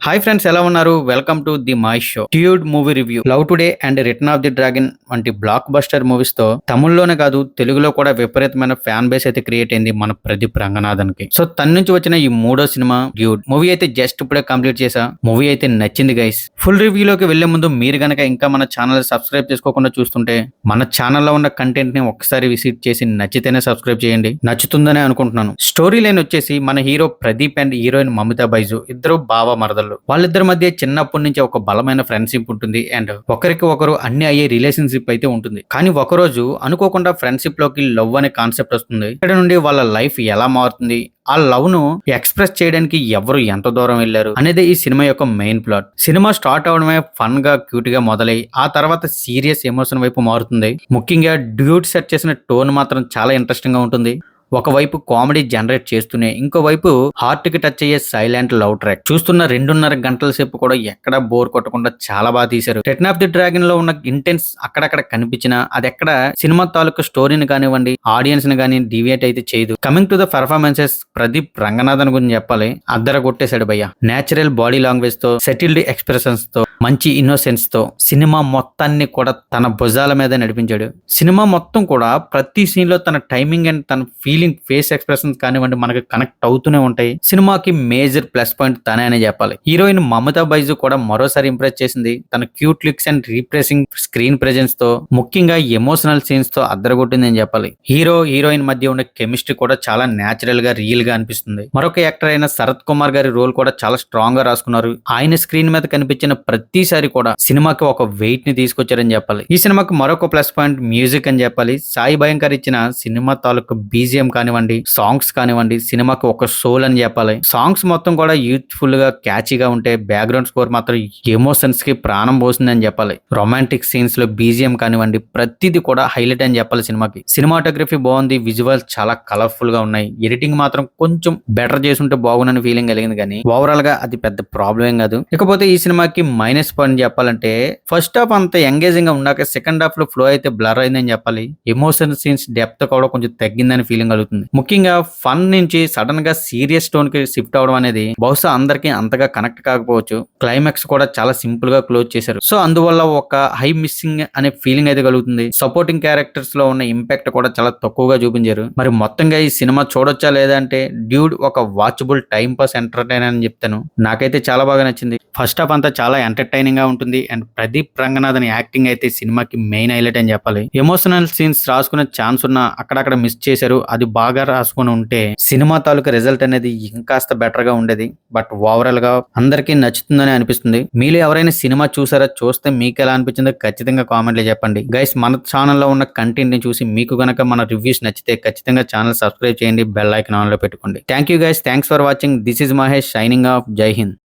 Hi friends ఎలా ఉన్నారు? Welcome to the my show dude movie review love today and return of the dragon వంటి blockbuster మూవీస్తో తమిళ్ళోనే కాదు తెలుగులో కూడా విపరీతమైన ఫ్యాన్ బేస్ అయితే క్రియేట్ అయింది మన ప్రదీప్ రంగనాథన్కి సో తన నుంచి వచ్చిన ఈ మూడో సినిమా డ్యూడ్ మూవీ అయితే జస్ట్ ఇప్పుడే కంప్లీట్ చేసా మూవీ అయితే నచ్చింది గైస్ ఫుల్ రివ్యూలోకి వెళ్ళే ముందు మీరు గనక ఇంకా మన ఛానల్ సబ్స్క్రైబ్ చేసుకోకుండా చూస్తుంటే మన ఛానల్లో ఉన్న కంటెంట్ని ఒక్కసారి విజిట్ చేసి నచ్చితేనే సబ్స్క్రైబ్ చేయండి. నచ్చుతుందనే అనుకుంటున్నాను. స్టోరీ లైన్ వచ్చేసి మన hero Pradeep and heroine Mamitha Baiju. ఇద్దరు బావ మరదలు. వాళ్ళు. వాళ్ళిద్దరి మధ్య చిన్నప్పటి నుంచి ఒక బలమైన ఫ్రెండ్షిప్ ఉంటుంది. అండ్ ఒకరికి ఒకరు అన్ని అయ్యే రిలేషన్షిప్ అయితే ఉంటుంది. కానీ ఒకరోజు అనుకోకుండా ఫ్రెండ్షిప్లోకి లవ్ అనే కాన్సెప్ట్ వస్తుంది. ఇక్కడ నుండి వాళ్ళ లైఫ్ ఎలా మారుతుంది? ఆ లవ్ను ఎక్స్ప్రెస్ చేయడానికి ఎవరు ఎంత దూరం వెళ్ళారు అనేది ఈ సినిమా యొక్క మెయిన్ ప్లాట్ సినిమా స్టార్ట్ అవడమే ఫన్గా క్యూట్గా మొదలై ఆ తర్వాత సీరియస్ ఎమోషన్ వైపు మారుతుంది. ముఖ్యంగా డ్యూట్ సెట్ చేసిన టోన్ మాత్రం చాలా ఇంట్రెస్టింగ్గా ఉంటుంది. ఒకవైపు కామెడీ జనరేట్ చేస్తూనే ఇంకోవైపు హార్ట్కి టచ్ అయ్యే సైలెంట్ లవ్ ట్రాక్. చూస్తున్న రెండున్నర గంటల సేపు కూడా ఎక్కడ బోర్ కొట్టకుండా చాలా బాగా తీశారు. రిటర్న్ ఆఫ్ ది డ్రాగన్లో ఉన్న ఇంటెన్స్ అక్కడక్కడ కనిపించినా అది ఎక్కడ సినిమా తాలూకు స్టోరీని కానివ్వండి ఆడియన్స్ని కానీ డివియేట్ అయితే చేయదు. Coming to the performances Pradeep Ranganathan గురించి చెప్పాలి. అద్దర కొట్టేశాడు భయ్య. నేచురల్ బాడీ లాంగ్వేజ్తో సెటిల్డ్ ఎక్స్ప్రెషన్స్తో మంచి ఇన్నోసెన్స్తో సినిమా మొత్తాన్ని కూడా తన భుజాల మీద నడిపించాడు. సినిమా మొత్తం కూడా ప్రతి సీన్లో తన టైమింగ్ అండ్ తన ఫీల్ ఫీలింగ్ ఫేస్ ఎక్స్ప్రెషన్స్ కానివ్వండి మనకి కనెక్ట్ అవుతూనే ఉంటాయి. సినిమాకి మేజర్ ప్లస్ పాయింట్ తనే అనే చెప్పాలి. హీరోయిన్ మమతా బైజు కూడా మరోసారి ఇంప్రెస్ చేసింది. తన cute looks and refreshing screen ప్రెజెన్స్తో ముఖ్యంగా ఎమోషనల్ సీన్స్తో అద్దరగొట్టింది అని చెప్పాలి. హీరో హీరోయిన్ మధ్య ఉన్న కెమిస్ట్రీ కూడా చాలా న్యాచురల్గా రియల్గా అనిపిస్తుంది. మరొక యాక్టర్ అయిన శరత్ కుమార్ గారి రోల్ కూడా చాలా స్ట్రాంగ్గా రాసుకున్నారు. ఆయన స్క్రీన్ మీద కనిపించిన ప్రతిసారి కూడా సినిమాకి ఒక వెయిట్ని తీసుకొచ్చారని చెప్పాలి. ఈ సినిమాకి మరొక ప్లస్ పాయింట్ మ్యూజిక్ అని చెప్పాలి. సాయి భయంకర్ ఇచ్చిన సినిమా తాలూకు బీజిఎం కానివ్వండి సాంగ్స్ కానివ్వండి సినిమాకి ఒక సోల్ అని చెప్పాలి. సాంగ్స్ మొత్తం కూడా యూత్ఫుల్గా క్యాచీగా ఉంటే బ్యాక్గ్రౌండ్ స్కోర్ మాత్రం ఎమోషన్స్కి ప్రాణం పోసిందని చెప్పాలి. రొమాంటిక్ సీన్స్లో బీజిఎం కానివ్వండి ప్రతిదీ కూడా హైలైట్ అని చెప్పాలి సినిమాకి. సినిమాటోగ్రఫీ బాగుంది విజువల్స్ చాలా కలర్ఫుల్గా ఉన్నాయి. ఎడిటింగ్ మాత్రం కొంచెం బెటర్ చేసుంటే బాగుండని ఫీలింగ్ కలిగింది కానీ ఓవరాల్గా అది పెద్ద ప్రాబ్లం కాదు. ఇకపోతే ఈ సినిమాకి మైనస్ పాయింట్ చెప్పాలంటే ఫస్ట్ హాఫ్ అంత ఎంగేజింగ్గా ఉన్నాక సెకండ్ హాఫ్లో ఫ్లో అయితే బ్లర్ అయిందని చెప్పాలి. ఎమోషన్ సీన్స్ డెప్త్ కూడా కొంచెం తగ్గిందని ఫీలింగ్ కలుగుతుంది. ముఖ్యంగా ఫన్ నుంచి సడన్గా సీరియస్ టోన్కి షిఫ్ట్ అవడం అనేది బహుశా అందరికి అంతగా కనెక్ట్ కాకపోవచ్చు. క్లైమాక్స్ కూడా చాలా సింపుల్గా క్లోజ్ చేశారు. సో అందువల్ల ఒక హై మిస్సింగ్ అనే ఫీలింగ్ అయితే కలుగుతుంది. సపోర్టింగ్ క్యారెక్టర్స్లో ఉన్న ఇంపాక్ట్ కూడా చాలా తక్కువగా చూపించారు. మరి మొత్తంగా ఈ సినిమా చూడొచ్చా లేదా అంటే డ్యూడ్ ఒక వాచబుల్ టైం పాస్ ఎంటర్టైన్ అని చెప్తాను. నాకైతే చాలా బాగా నచ్చింది. ఫస్ట్ హాఫ్ అంతా చాలా ఎంటర్టైనింగ్గా ఉంటుంది. అండ్ ప్రదీప్ రంగనాథన్ యాక్టింగ్ అయితే సినిమాకి మెయిన్ హైలైట్ అని చెప్పాలి. ఎమోషనల్ సీన్స్ రాసుకునే ఛాన్స్ ఉన్న అక్కడక్కడ మిస్ చేశారు. అది బాగా రాసుకుని ఉంటే సినిమా తాలూకు రిజల్ట్ అనేది ఇంకాస్త బెటర్గా ఉండేది. బట్ ఓవరాల్గా అందరికీ నచ్చుతుందని అనిపిస్తుంది. మీలో ఎవరైనా సినిమా చూసారా? చూస్తే మీకు ఎలా అనిపించిందో ఖచ్చితంగా కామెంట్లో చెప్పండి. గైస్ మన ఛానల్లో ఉన్న కంటెంట్ని చూసి మీకు గనక మన రివ్యూస్ నచ్చితే ఖచ్చితంగా ఛానల్ సబ్స్క్రైబ్ చేయండి. బెల్ ఐకన్ ఆన్లో పెట్టుకోండి. Thank you guys thanks for watching this is Mahesh shining of Jai Hind